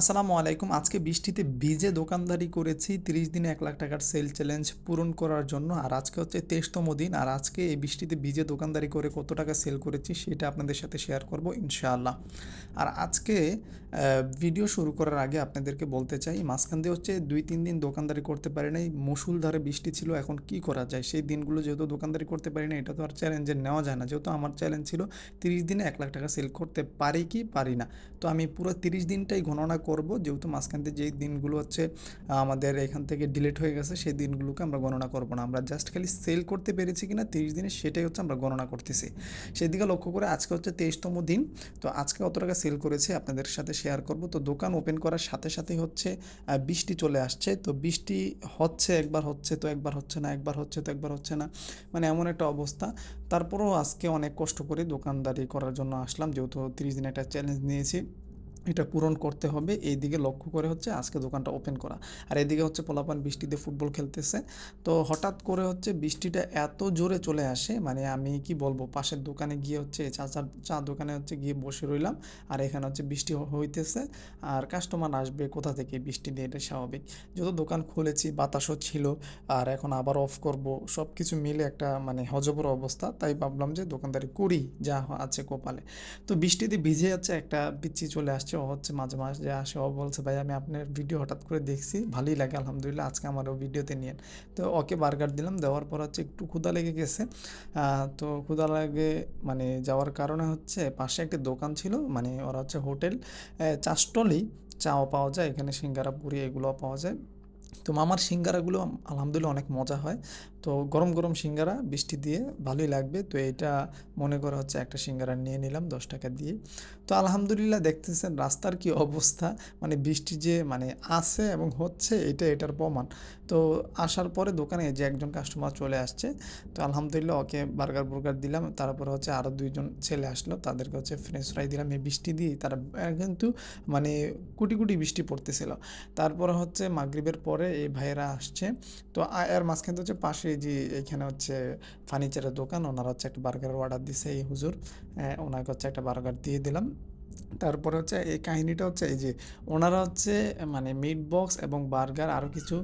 আসসালামু আলাইকুম। আজকে বৃষ্টিতে ভিজে দোকানদারি করেছি। তিরিশ দিনে এক লাখ টাকার সেল চ্যালেঞ্জ পূরণ করার জন্য। আর আজকে হচ্ছে তেইশতম দিন। আর আজকে এই বৃষ্টিতে ভিজে দোকানদারি করে কত টাকা সেল করেছি সেটা আপনাদের সাথে শেয়ার করব ইনশাআল্লাহ। আর আজকে ভিডিও শুরু করার আগে আপনাদেরকে বলতে চাই, মাঝখান দিয়ে হচ্ছে দুই, তিন দিন দোকানদারি করতে পারি নাই। মুসুলধারে বৃষ্টি ছিল, এখন কি করা যায়? সেই দিনগুলো যেহেতু দোকানদারি করতে পারি না এটা তো আর চ্যালেঞ্জে নেওয়া যায় না। যেহেতু আমার চ্যালেঞ্জ ছিল, তিরিশ দিনে এক লাখ টাকা সেল করতে পারি কি পারি না? তো আমি পুরো তিরিশ দিনটাই গণনা করব, যেহেতু মাঝখান দিয়ে যেই দিনগুলো হচ্ছে আমাদের এখান থেকে ডিলিট হয়ে গেছে, সেই দিনগুলোকে আমরা গণনা করব না। আমরা জাস্ট খালি সেল করতে পেরেছি কিনা তিরিশ দিনে, সেটাই হচ্ছে আমরা গণনা করতেছি। সেদিকে লক্ষ্য করে আজকে হচ্ছে তেইশতম দিন। তো আজকে কত টাকা সেল করেছি আপনাদের সাথে শেয়ার করব। তো দোকান ওপেন করার সাথে সাথেই হচ্ছে বৃষ্টি চলে আসছে। তো বৃষ্টি হচ্ছে, একবার হচ্ছে তো একবার হচ্ছে না, একবার হচ্ছে তো একবার হচ্ছে না। মানে এমন একটা অবস্থা। তারপরেও আজকে অনেক কষ্ট করে দোকানদারি করার জন্য আসলাম, যেহেতু তিরিশ দিন একটা চ্যালেঞ্জ নিয়েছি। এটা পূরণ করতে হবে। এই দিকে লক্ষ্য করে হচ্ছে আজকে দোকানটা ওপেন করা। আর এদিকে হচ্ছে পোলাপান বৃষ্টিতে ফুটবল খেলতেছে। তো হঠাৎ করে হচ্ছে বৃষ্টিটা এত জোরে চলে আসে মানে আমি কি বলব, পাশের দোকানে গিয়ে হচ্ছে চা চা চা দোকানে হচ্ছে গিয়ে বসে রইলাম। আর এখানে হচ্ছে বৃষ্টি হইতেছে। আর কাস্টমার আসবে কোথা থেকে? বৃষ্টি দিয়ে এটা স্বাভাবিক। যেহেতু দোকান খুলেছি, বাতাসও ছিল, আর এখন আবার অফ করব। সব কিছু মিলে একটা মানে হজবর অবস্থা। তাই ভাবলাম যে দোকানদারি করি, যা আছে কপালে। তো বৃষ্টিতে ভিজে যাচ্ছে একটা পিচ্ছি চলে আসছে ও হচ্ছে মাঝে মাঝে আসে, ও বলছে, ভাই, আমি আপনার ভিডিও হঠাৎ করে দেখছি, ভালোই লাগে, আলহামদুলিল্লাহ, আজকে আমার ও ভিডিওতে নিয়েন। তো ওকে বার্গার দিলাম, দেওয়ার পর হচ্ছে একটু ক্ষুদা লেগে গেছে। তো ক্ষুদা লাগে মানে যাওয়ার কারণে হচ্ছে পাশে একটি দোকান ছিল মানে ওরা হচ্ছে হোটেল চাষটলি চাও পাওয়া যায়, এখানে সিঙ্গারা, পুরি এগুলোও পাওয়া যায়। তো মামার সিঙ্গারাগুলো আলহামদুলিল্লাহ অনেক মজা হয়। তো গরম গরম সিঙ্গারা, বৃষ্টি দিয়ে ভালোই লাগবে। তো এটা মনে করা হচ্ছে একটা সিঙ্গারা নিয়ে নিলাম দশ টাকা দিয়ে। তো আলহামদুলিল্লাহ দেখতেছেন রাস্তার কি অবস্থা। মানে বৃষ্টি যে মানে আছে এবং হচ্ছে এটা এটার প্রমাণ। তো আসার পরে দোকানে যে একজন কাস্টমার চলে আসছে, তো আলহামদুলিল্লাহ ওকে বার্গার বুর্গার দিলাম। তারপরে হচ্ছে আরও দুইজন ছেলে আসলো, তাদেরকে হচ্ছে ফ্রেঞ্চ ফ্রাই দিলাম। এই বৃষ্টি দিয়ে তারা কিন্তু মানে কুটি কুটি বৃষ্টি পড়তেছিল। তারপরে হচ্ছে মাগরিবের পরে এই ভাইয়েরা আসছে। তো এর মাঝখানে হচ্ছে পাশে যে এখানে হচ্ছে ফার্নিচারের দোকান। ওনারা হচ্ছে একটা বার্গারের অর্ডার দিছে, এই হুজুর। ওনাকে হচ্ছে একটা বার্গার দিয়ে দিলাম। তারপরে হচ্ছে এই কাহিনীটা হচ্ছে এই যে, ওনারা হচ্ছে মানে মিট বক্স এবং বার্গার আরও কিছু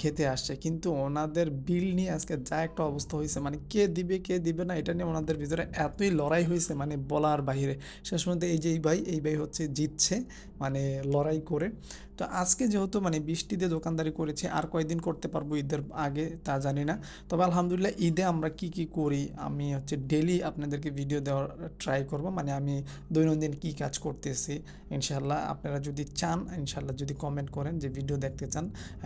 খেতে আসছে। কিন্তু ওনাদের বিল নিয়ে আজকে যা একটা অবস্থা হয়েছে মানে কে দিবে কে দিবে না, এটা নিয়ে ওনাদের ভিতরে এতই লড়াই হয়েছে মানে বলার বাইরে শেষ পর্যন্ত এই যে এই ভাই এই ভাই হচ্ছে জিতছে মানে লড়াই করে। তো আজকে যেহেতু মানে বৃষ্টিতে দোকানদারি করেছি, আর কয়দিন করতে পারব ঈদের আগে তা জানি না। তবে আলহামদুলিল্লাহ ঈদে আমরা কি কি করি, আমি হচ্ছে ডেলি আপনাদেরকে ভিডিও দেওয়ার ট্রাই করব। মানে আমি দৈনন্দিন কি কাজ করতেছি ইনশাল্লাহ আপনারা যদি চান ইনশাল্লাহ যদি কমেন্ট করেন যে ভিডিও দেখতে চান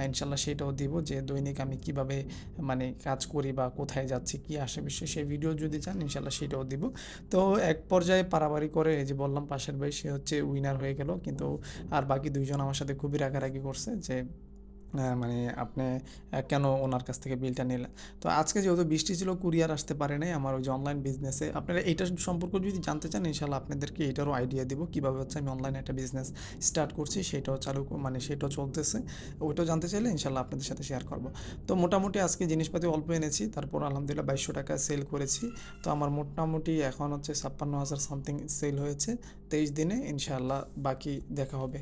ইনশাল্লাহ সেটাও দিব যে দৈনিক আমি কীভাবে মানে কাজ করি বা কোথায় যাচ্ছি, কি আসে বিষয়ে সেই ভিডিও যদি চান ইনশাল্লাহ সেটাও দিব। তো এক পর্যায়ে পারাবারি করে এই যে বললাম পাশের ভাই, সে হচ্ছে উইনার হয়ে গেল। কিন্তু আর বাকি দুইজন আমার সাথে খুবই রাগারাগি করছে যে মানে আপনি কেন ওনার কাছ থেকে বিলটা নিলেন? তো আজকে যেহেতু বৃষ্টি ছিল, কুরিয়ার আসতে পারে নাই আমার ওই যে অনলাইন বিজনেসে আপনারা এইটার সম্পর্কে যদি জানতে চান ইনশাল্লাহ আপনাদেরকে এটারও আইডিয়া দিব। কীভাবে হচ্ছে আমি অনলাইনে একটা বিজনেস স্টার্ট করছি, সেটাও চালু মানে সেটাও চলতেছে। ওইটাও জানতে চাইলে ইনশাল্লাহ আপনাদের সাথে শেয়ার করব। তো মোটামুটি আজকে জিনিসপাতি অল্প এনেছি, তারপর আলহামদুলিল্লাহ বাইশশো টাকা সেল করেছি। তো আমার মোটামুটি এখন হচ্ছে ছাপ্পান্ন হাজার সামথিং সেল হয়েছে। তেইশ দিনে ইনশাল্লাহ বাকি দেখা হবে।